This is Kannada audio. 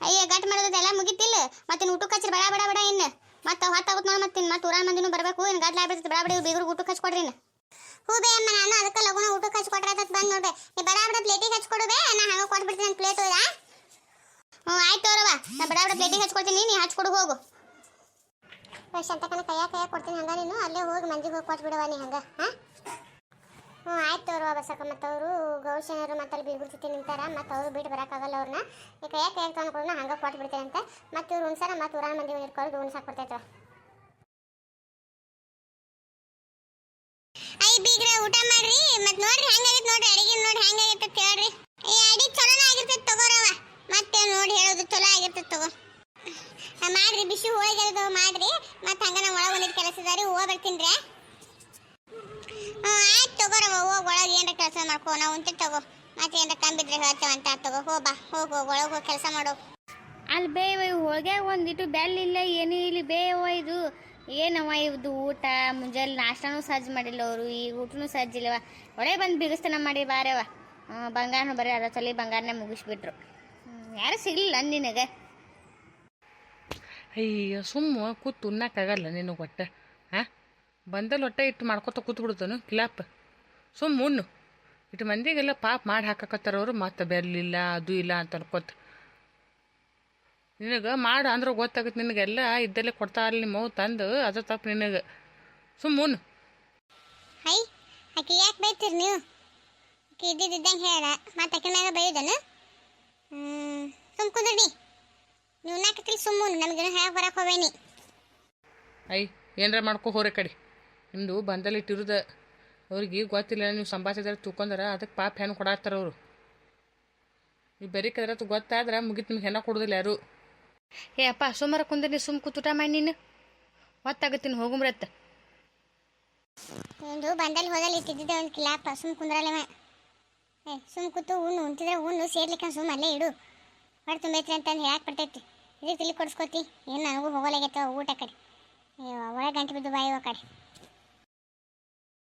ಅಯ್ಯ ಗಟ್ ಮಾಡೋದೆಲ್ಲ ಮುಗಿತಿಲ್ಲ. ಮತ್ತೆ ಊಟಕ್ಕೆ ಹಚ್ಚಿರಿ, ಬಡ ಬಡ ಬಡ ಇನ್ನು. ಮತ್ತೆ ಹೊತ್ತಾಗುತ್ತೆ ನೋಡಿ ಮತ್ತೆ ಮತ್ತೆ ಊರಾನ್ ಮಂದಿನೂ ಬರಬೇಕು. ಇನ್ನು ಗಟ್ಲ ಆಗ್ಬಿಡ್ತೈತೆ. ಬಡ ಬಡ ಬೀಗರು ಊಟಕ್ಕೆ ಹಚ್ಕೊಡ್ರಿ ಕೊಡ್ರಿ ಹೂ ಬೇ ಅಮ್ಮ, ನಾನು ಅದಕ್ಕೆ ಲಗುನ ಊಟಕ್ಕೆ ಹಚ್ಕೊಟ್ರೆ ಅಂತ ಬಂದು ನೋಡ್ಬೆ ನೀ ಬಡ ಬಡ, ಪ್ಲೇಟಿಗೆ ಹಚ್ಕೊಡು ಬೇ. ನಾ ಹಂಗೆ ಕೊಟ್ಬಿಡ್ತೀನಿ ನನ್ನ ಪ್ಲೇಟ್ ಹೋದಾ ಹ್ಞೂ, ಆಯ್ತು ಅವ್ರವ ನಾ ಬಡ ಬಡ, ಪ್ಲೇಟಿಗೆ ಹಚ್ಕೊಡ್ತೀನಿ. ನೀ ಹಚ್ಕೊಡು, ಹೋಗು. ಶಂತಕನ ಕೈಯ ಕೈಯ ಕೊಡ್ತೀನಿ ಹಂಗ ನೀನು. ಅಲ್ಲೇ ಹೋಗಿ ಮಂಜಿಗೆ ಹೋಗಿ ಕೊಟ್ಬಿಡವ ನೀ ಹಂಗೆ. ಹಾಂ? ಹ್ಞೂ ಆಯ್ತು ಅವರು ಬಸಕ್ಕ ಮತ್ತು ಅವರು ಗೌಶನರು ಮತ್ತು ಅಲ್ಲಿ ಬೀಗುರ್ ಜೊತೆ ನಿಂತಾರ ಮತ್ತು ಅವರು ಬಿಟ್ಟು ಬರೋಕ್ಕಾಗಲ್ಲ ಅವ್ರನ್ನ ಈ ಯಾಕೆ ಕೈಯಾಗ ತೊಗೊಂಡು ಹಂಗೆ ಕೊಟ್ಟು ಬಿಡ್ತೇನೆ ಅಂತ ಮತ್ತು ಇವ್ರು ಉಣ್ಸಾರ ಮತ್ತು ಊರಾನ ಮಂದಿ ಇಟ್ಕೊಳ್ಳೋದು ಉಣ್ಸಾಕ್ ಬರ್ತೈತೆ ಐ ಬೀಗ್ರ, ಊಟ ಮಾಡ್ರಿ. ಮತ್ತು ನೋಡ್ರಿ ಹೆಂಗಾಗೈತೆ ನೋಡ್ರಿ ಅಡಿಗೆ ನೋಡಿ ಹೆಂಗಾಗೈತೆ ಅಂತ ಹೇಳ್ರಿ. ಈ ಅಡಿಗೆ ಚಲೋನ ಆಗಿರ್ತೈತೆ ತಗೋರವ ಮತ್ತೆ ನೋಡಿ ಹೇಳೋದು ಚಲೋ ಆಗಿರ್ತೈತೆ ತಗೋ. ಮಾಡ್ರಿ, ಬಿಸಿ ಹೋಗಿ ಮಾಡ್ರಿ. ಮತ್ತೆ ಹಂಗೆ ನಮ್ಮ ಒಳಗೆ ಕೆಲಸ ಇದಾರಿ ಹೋಗಿ ರೀ ಮಾಡ್ಕೋ ನಾವು ಉಂಟು ತಗೋ. ಮತ್ತೆ ಏನಾರ ಕಂಬಿದ್ರೆ ಹೇಳ್ತೇವಂತ ತಗೋ. ಹೋ ಬಾ ಹೋಗು ಹೋಗಿ ಒಳಗೆ ಹೋಗಿ ಕೆಲಸ ಮಾಡು. ಅಲ್ಲಿ ಬೇವ ಹೋಳ್ಗ್ಯಾಗ ಒಂದಿಟ್ಟು ಬೆಲ್ಲ ಇಲ್ಲ ಏನೂ ಇಲ್ಲಿ ಬೇವ ಇದು. ಏನವ ಇದು ಊಟ? ಮುಂಜಾನೆ ನಾಷ್ಟಾನೂ ಸಜ್ಜು ಮಾಡಿಲ್ಲ ಅವರು ಈ ಊಟನೂ ಸಜ್ಜಿಲ್ಲವ ಒಳೆ ಬಂದು ಬಿಗಿಸ್ತನ ಮಾಡಿ ಬಾರವ ಬಂಗಾರನ ಬರೀ ಅದ ತಲೆ ಬಂಗಾರನೇ ಮುಗಿಸ್ಬಿಟ್ರು. ಯಾರು ಸಿಗ್ಲಿಲ್ಲ ನಿನಗೆ? ಅಯ್ಯ ಸುಮ್ಮ ಕೂತು ಉಣ್ಣಕ್ಕಾಗಲ್ಲ ನಿನಗೆ ಒಟ್ಟೆ ಹಾಂ ಬಂದಲ್ಲಿ ಹೊಟ್ಟೆ ಇಟ್ಟು ಮಾಡ್ಕೊತ ಕೂತ್ಬಿಡ್ತಾನು? ಕಿಲಾಪ್. ಸುಮ್ಮ ಉಣ್ಣು. ಇಟ್ಟು ಮಂದಿಗೆಲ್ಲ ಪಾಪ ಮಾಡಿ ಹಾಕಕತ್ತಾರ ಅವರು ಮತ್ತೆ ಬೆರಲಿಲ್ಲ ಅದು ಇಲ್ಲ ಅಂತ ಅನ್ಕೋತ. ನಿನಗೆ ಮಾಡು ಅಂದ್ರೆ ಗೊತ್ತಾಗುತ್ತೆ ನಿನಗೆಲ್ಲ ಇದ್ದಲ್ಲೇ ಕೊಡ್ತಾರಲ್ಲ ನಿಮ್ಮ ಅವು ತಂದು ಅದ್ರ ತಪ್ಪು ನಿನಗೆ. ಸುಮ್ಮ ಉಣ್ಣು. ಹೈ ಆಕೆ ಯಾಕೆ ಬೈತೀರಿ ನೀವು? ಆಕೆ ಇದ್ದಿದ್ದಂಗೆ ಹೇಳ ಮತ್ತೆ ಆಕೆ ಮ್ಯಾಗ ಬೈಯೋದನು? ಸುಮ್ ಕುಂದ್ರಿ ನೀವು ನಾಕತ್ರಿ ಸುಮ್ಮನೆ ನಮಗೇನು ಹೇಳಕ್ ಬರಕ್ಕೆ ಹೋವೇನಿ ಐ ಏನರ ಮಾಡ್ಕೊ ಹೋರೆ ಕಡೆ. ನಿಮ್ಮದು ಬಂದಲ್ಲಿ ಇಟ್ಟಿರುದ ಅವ್ರಿಗೆ ಗೊತ್ತಿಲ್ಲ ನೀವು ಸಂಭಾಷಿದ್ರೆ ತೂಕೊಂಡ್ರೆ ಅದಕ್ಕೆ ಪಾಪ ಹೆಣ್ಣು ಕೊಡಾತ್ತಾರ ಅವರು. ನೀವು ಬರೀ ಅದು ಗೊತ್ತಾದ್ರೆ ಮುಗಿತು ನಿಮ್ಗೆ ಹೆಣ್ಣ ಕೊಡೋದಿಲ್ಲ ಯಾರು. ಏ ಅಪ್ಪ ಸುಮಾರ ಕುಂದ್ರೆ ಸುಮ್ ಸುಮ್ಮ ಊಟ ಮಾಡಿ ನೀನು. ಹೊತ್ತಾಗತ್ತೀನಿ ಹೋಗುಮ್ರತ್ತ ಒಂದು ಬಂದಲ್ಲಿ ಹೋದಲ್ಲಿ ಇಟ್ಟಿದ್ದೆ ಒಂದು ಕಿಲಾಪ ಸುಮ್ ಕುಂದ್ರಲ್ಲವ ಏ ಸುಮ್ ಕೂತು ಉಣ್ಣು ಉಂತಿದ್ರೆ ಉಣ್ಣು ಸೇರ್ಲಿಕ್ಕೆ ಸುಮ್ ಅಲ್ಲೇ ಇಡು. ಹೊಟ್ಟೆ ತುಂಬೈತ್ರಿ ಅಂತಂದು ಹೇಳಕ್ ಬರ್ತೈತಿ. ಇದಕ್ಕೆ ತಿಳಿ ಕೊಡ್ಸ್ಕೊತಿ. ಏನು ನನಗೂ ಹೋಗಲಾಗೈತೆ ಊಟ ಕಡೆ. ಅಯ್ಯೋ ಒಳಗೆ ಗಂಟೆ ಬಿದ್ದು ಬಾಯಿ ಕಡೆ.